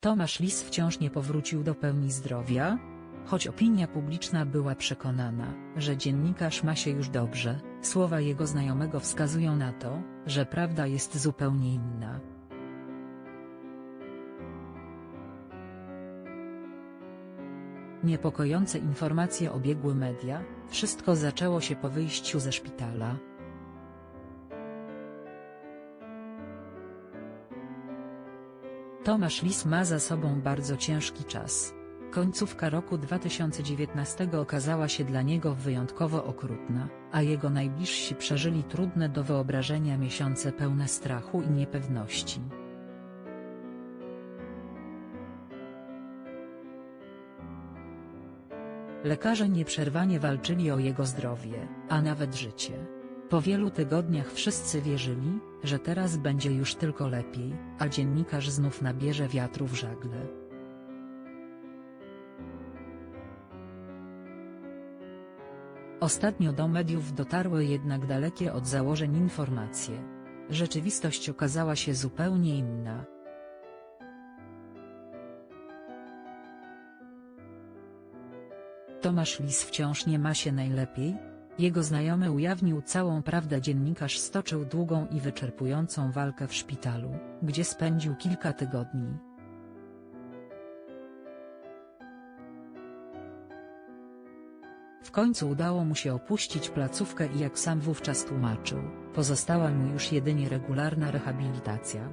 Tomasz Lis wciąż nie powrócił do pełni zdrowia, choć opinia publiczna była przekonana, że dziennikarz ma się już dobrze, słowa jego znajomego wskazują na to, że prawda jest zupełnie inna. Niepokojące informacje obiegły media, wszystko zaczęło się po wyjściu ze szpitala. Tomasz Lis ma za sobą bardzo ciężki czas. Końcówka roku 2019 okazała się dla niego wyjątkowo okrutna, a jego najbliżsi przeżyli trudne do wyobrażenia miesiące pełne strachu i niepewności. Lekarze nieprzerwanie walczyli o jego zdrowie, a nawet życie. Po wielu tygodniach wszyscy wierzyli, że teraz będzie już tylko lepiej, a dziennikarz znów nabierze wiatru w żagle. Ostatnio do mediów dotarły jednak dalekie od założeń informacje. Rzeczywistość okazała się zupełnie inna. Tomasz Lis wciąż nie ma się najlepiej. Jego znajomy ujawnił całą prawdę dziennikarz stoczył długą i wyczerpującą walkę w szpitalu, gdzie spędził kilka tygodni. W końcu udało mu się opuścić placówkę i jak sam wówczas tłumaczył, pozostała mu już jedynie regularna rehabilitacja.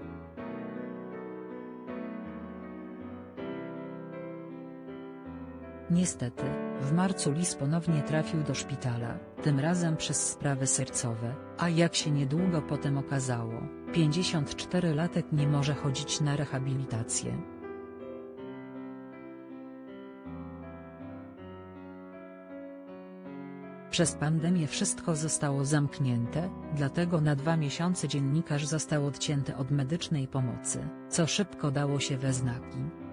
Niestety, w marcu Lis ponownie trafił do szpitala, tym razem przez sprawy sercowe, a jak się niedługo potem okazało, 54-latek nie może chodzić na rehabilitację. Przez pandemię wszystko zostało zamknięte, dlatego na dwa miesiące dziennikarz został odcięty od medycznej pomocy, co szybko dało się we znaki.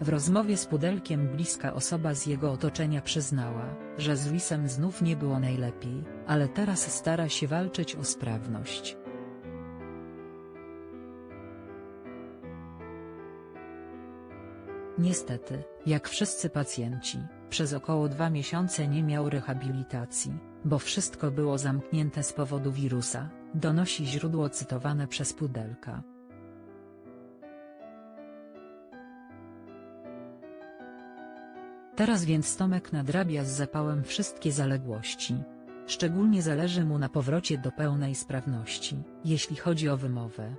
W rozmowie z Pudelkiem bliska osoba z jego otoczenia przyznała, że z Lisem znów nie było najlepiej, ale teraz stara się walczyć o sprawność. Niestety, jak wszyscy pacjenci, przez około dwa miesiące nie miał rehabilitacji, bo wszystko było zamknięte z powodu wirusa, donosi źródło cytowane przez Pudelka. Teraz więc Tomek nadrabia z zapałem wszystkie zaległości. Szczególnie zależy mu na powrocie do pełnej sprawności, jeśli chodzi o wymowę.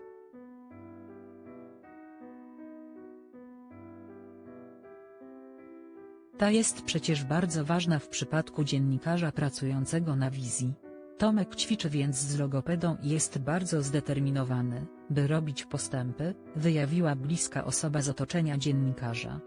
Ta jest przecież bardzo ważna w przypadku dziennikarza pracującego na wizji. Tomek ćwiczy więc z logopedą i jest bardzo zdeterminowany, by robić postępy, wyjawiła bliska osoba z otoczenia dziennikarza.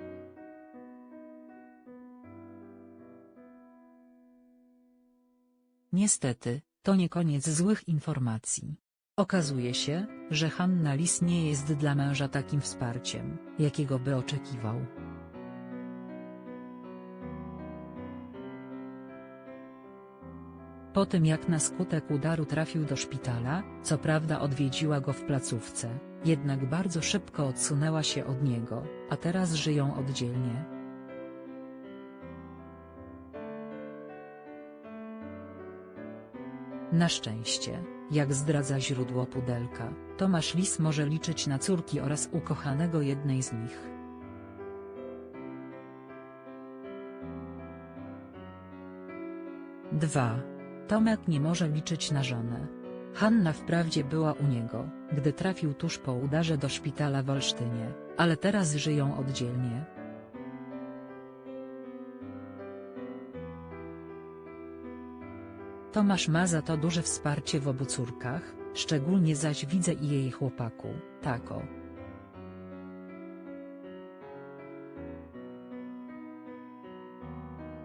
Niestety, to nie koniec złych informacji. Okazuje się, że Hanna Lis nie jest dla męża takim wsparciem, jakiego by oczekiwał. Po tym jak na skutek udaru trafił do szpitala, co prawda odwiedziła go w placówce, jednak bardzo szybko odsunęła się od niego, a teraz żyją oddzielnie. Na szczęście, jak zdradza źródło Pudelka, Tomasz Lis może liczyć na córki oraz ukochanego jednej z nich. Dwa. Tomek nie może liczyć na żonę. Hanna wprawdzie była u niego, gdy trafił tuż po udarze do szpitala w Olsztynie, ale teraz żyją oddzielnie. Tomasz ma za to duże wsparcie w obu córkach, szczególnie zaś widzę i jej chłopaku, Tako.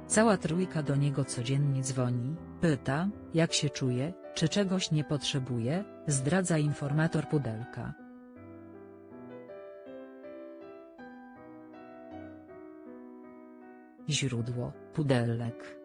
Cała trójka do niego codziennie dzwoni, pyta, jak się czuje, czy czegoś nie potrzebuje, zdradza informator Pudelka. Źródło, Pudelek.